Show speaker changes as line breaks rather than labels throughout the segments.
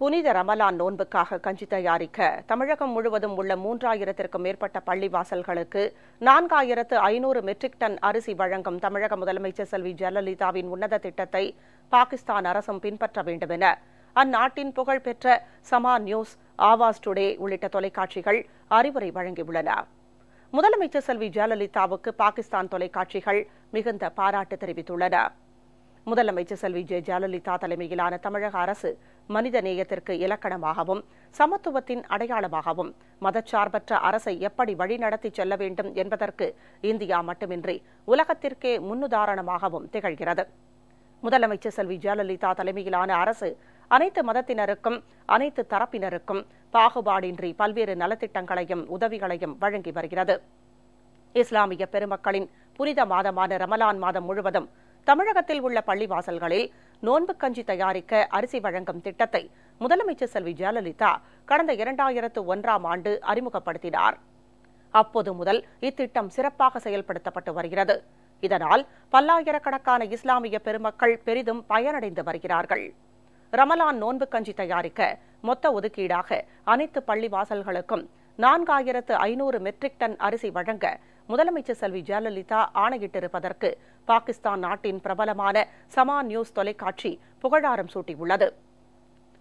புனித ரமலான் நோன்புக்காக கஞ்சி தயாரிக்க தமிழகம் முழுவதும் உள்ள மூன்றாயிரத்திற்கும் மேற்பட்ட பள்ளிவாசல்களுக்கு நான்காயிரத்து ஐநூறு மெட்ரிக் டன் அரிசி வழங்கும் தமிழக முதலமைச்சர் செல்வி ஜெயலலிதாவின் உன்னத திட்டத்தை பாகிஸ்தான் அரசும் பின்பற்ற வேண்டும் என அந்நாட்டின் புகழ்பெற்ற சமா நியூஸ் ஆவாஸ் டுடே உள்ளிட்ட தொலைக்காட்சிகள் அறிவுரை வழங்கியுள்ளன. முதலமைச்சர் செல்வி ஜெயலலிதாவுக்கு பாகிஸ்தான் தொலைக்காட்சிகள் மிகுந்த பாராட்டு தெரிவித்துள்ளன. முதலமைச்சர் செல்வி ஜெ ஜெயலலிதா தலைமையிலான தமிழக அரசு மனித நேயத்திற்கு இலக்கணமாகவும் சமத்துவத்தின் அடையாளமாகவும் மதச்சார்பற்ற அரசை எப்படி வழிநடத்தி செல்ல வேண்டும் என்பதற்கு இந்தியா மட்டுமின்றி உலகத்திற்கே முன்னுதாரணமாகவும் திகழ்கிறது. முதலமைச்சர் செல்வி ஜெயலலிதா தலைமையிலான அரசு அனைத்து மதத்தினருக்கும் அனைத்து தரப்பினருக்கும் பாகுபாடின்றி பல்வேறு நலத்திட்டங்களையும் உதவிகளையும் வழங்கி வருகிறது. இஸ்லாமிய பெருமக்களின் புனித மாதமான ரமலான் மாதம் முழுவதும் தமிழகத்தில் உள்ள பள்ளிவாசல்களில் நோன்பு கஞ்சி தயாரிக்க அரிசி வழங்கும் திட்டத்தை முதலமைச்சர் செல்வி ஜெயலலிதா கடந்த இரண்டாயிரத்து ஒன்றாம் ஆண்டு அறிமுகப்படுத்தினார். அப்போது முதல் இத்திட்டம் சிறப்பாக செயல்படுத்தப்பட்டு வருகிறது. இதனால் பல்லாயிரக்கணக்கான இஸ்லாமிய பெருமக்கள் பெரிதும் பயனடைந்து வருகிறார்கள். ரமலான் நோன்பு கஞ்சி தயாரிக்க மொத்த ஒதுக்கீடாக அனைத்து பள்ளிவாசல்களுக்கும் நான்காயிரத்து ஐநூறு மெட்ரிக் டன் அரிசி வழங்க முதலமைச்சர் செல்வி ஜெயலலிதா ஆணையிட்டிருப்பதற்கு பாகிஸ்தான் நாட்டின் பிரபலமான சமா நியூஸ் தொலைக்காட்சி புகழாரம் சூட்டியுள்ளது.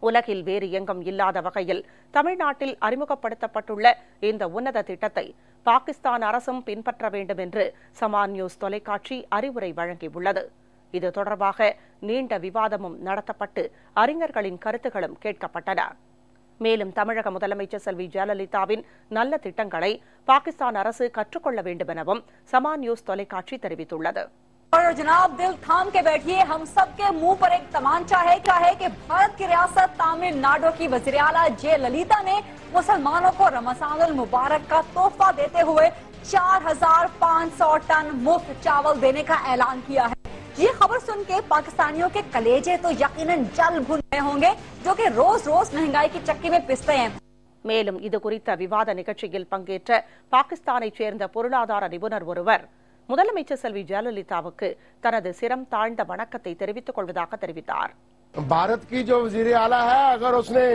உலகில் வேறு எங்கும் இல்லாத வகையில் தமிழ்நாட்டில் அறிமுகப்படுத்தப்பட்டுள்ள இந்த உன்னத திட்டத்தை பாகிஸ்தான் அரசும் பின்பற்ற வேண்டும் என்று சமா நியூஸ் தொலைக்காட்சி அறிவுரை வழங்கியுள்ளது. இது தொடர்பாக நீண்ட விவாதமும் நடத்தப்பட்டு அறிஞர்களின் கருத்துகளும் கேட்கப்பட்டன. மேலும் தமிழக முதலமைச்சர் செல்வி ஜெயலலிதாவின் நல்ல திட்டங்களை பாகிஸ்தான் அரசு கற்றுக்கொள்ள வேண்டும் எனவும் சமா நியூஸ் தொலைக்காட்சி தெரிவித்துள்ளது.
اور جناب دل تھام کے بیٹھیے ہم سب کے منہ پر ایک تمانچہ ہے کیا ہے کہ بھارت کی ریاست تامل ناڈو کی وزیر جے للیتا نے مسلمانوں کو رمضان المبارک کا تحفہ دیتے ہوئے چار ہزار پانچ سو ٹن مفت چاول دینے کا اعلان کیا ہے है ये खबर सुन के पाकिस्तानियों के कलेजे तो यकीनन जल भुन गए होंगे जो कि रोज रोज महंगाई की चक्की में पिसते हैं
மேலும் இது குறித்த விவாத நிகழ்ச்சியில் பங்கேற்ற பாகிஸ்தானைச் சேர்ந்த பொருளாதார நிபுணர் ஒருவர் முதலமைச்சர் செல்வி ஜெயலலிதாவுக்கு தனது சிரம் தாழ்ந்த வணக்கத்தை தெரிவித்துக் கொள்வதாக தெரிவித்தார்
भारत की जो वजीर आला है अगर उसने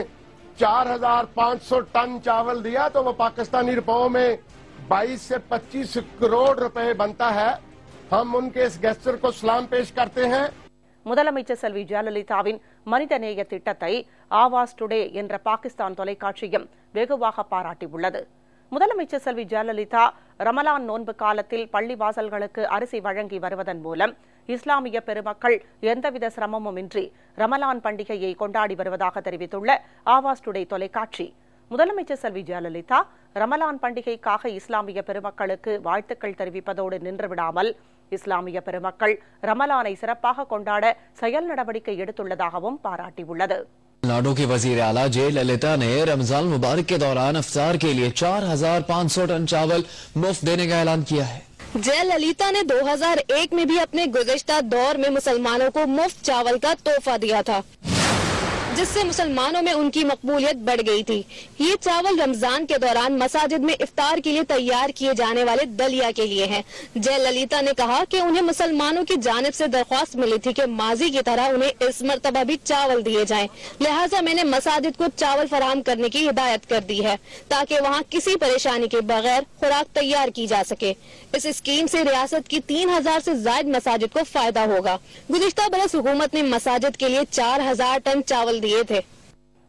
4,500 टन चावल दिया तो वो पाकिस्तानी रुपयों में 22 से 25 करोड़ रुपए बनता है हम उनके इस गेस्टर को सलाम पेश करते हैं
முதலமைச்சர் செல்வி ஜெயலலிதாவின் மனிதநேய திட்டத்தை ஆவாஸ் டுடே என்ற பாகிஸ்தான் தொலைக்காட்சியும் வெகுவாக பாராட்டியுள்ளது முதலமைச்சர் செல்வி ஜெயலலிதா ரமலான் நோன்பு காலத்தில் பள்ளிவாசல்களுக்கு அரிசி வழங்கி வருவதன் மூலம் இஸ்லாமிய பெருமக்கள் எந்தவித சிரமமுமின்றி ரமலான் பண்டிகையை கொண்டாடி வருவதாக தெரிவித்துள்ள ஆவாஸ் டுடே தொலைக்காட்சி முதலமைச்சர் செல்வி ஜெயலலிதா ரமலான் பண்டிகைக்காக இஸ்லாமிய பெருமக்களுக்கு வாழ்த்துக்கள் தெரிவிப்பதோடு நின்றுவிடாமல் இஸ்லாமிய பெருமக்கள் ரமலானை சிறப்பாக கொண்டாட செயல் நடவடிக்கை எடுத்துள்ளதாகவும் பாராட்டியுள்ளது.
ناڈو کی وزیر اعلیٰ جے للیتا نے رمضان مبارک کے دوران افطار کے لیے چار ہزار پانچ سو ٹن چاول مفت دینے کا
اعلان کیا ہے جے للیتا نے دو ہزار ایک میں بھی اپنے گزشتہ دور میں مسلمانوں کو مفت چاول کا توفہ دیا تھا جس سے مسلمانوں میں ان کی مقبولیت بڑھ گئی تھی۔ یہ چاول رمضان کے دوران مساجد میں افطار کے لیے تیار کیے جانے والے دلیا کے لیے ہیں۔ جے للیتا نے کہا کہ انہیں مسلمانوں کی جانب سے درخواست ملی تھی کہ ماضی کی طرح انہیں اس مرتبہ بھی چاول دیے جائیں۔ لہٰذا میں نے مساجد کو چاول فراہم کرنے کی ہدایت کر دی ہے تاکہ وہاں کسی پریشانی کے بغیر خوراک تیار کی جا سکے۔ اس اسکیم سے ریاست کی تین ہزار سے زائد مساجد کو فائدہ ہوگا۔ گزشتہ برس حکومت نے مساجد کے لیے چار ہزار ٹن چاول चावल दिए थे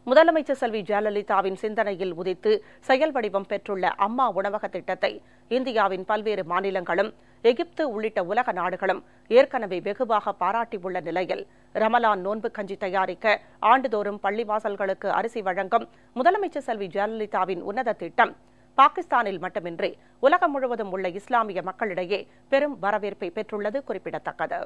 முதலமைச்சர் செல்வி ஜெயலலிதாவின் சிந்தனையில் உதித்து செயல் வடிவம் பெற்றுள்ள அம்மா உணவக திட்டத்தை இந்தியாவின் பல்வேறு மாநிலங்களும் எகிப்து உள்ளிட்ட உலக நாடுகளும் ஏற்கனவே வெகுவாக பாராட்டியுள்ள நிலையில் ரமலான் நோன்பு கஞ்சி தயாரிக்க ஆண்டுதோறும் பள்ளிவாசல்களுக்கு அரிசி வழங்கும் முதலமைச்சர் செல்வி ஜெயலலிதாவின் உன்னத திட்டம் பாகிஸ்தானில் மட்டுமின்றி உலகம் முழுவதும் உள்ள இஸ்லாமிய மக்களிடையே பெரும் வரவேற்பை பெற்றுள்ளது குறிப்பிடத்தக்கது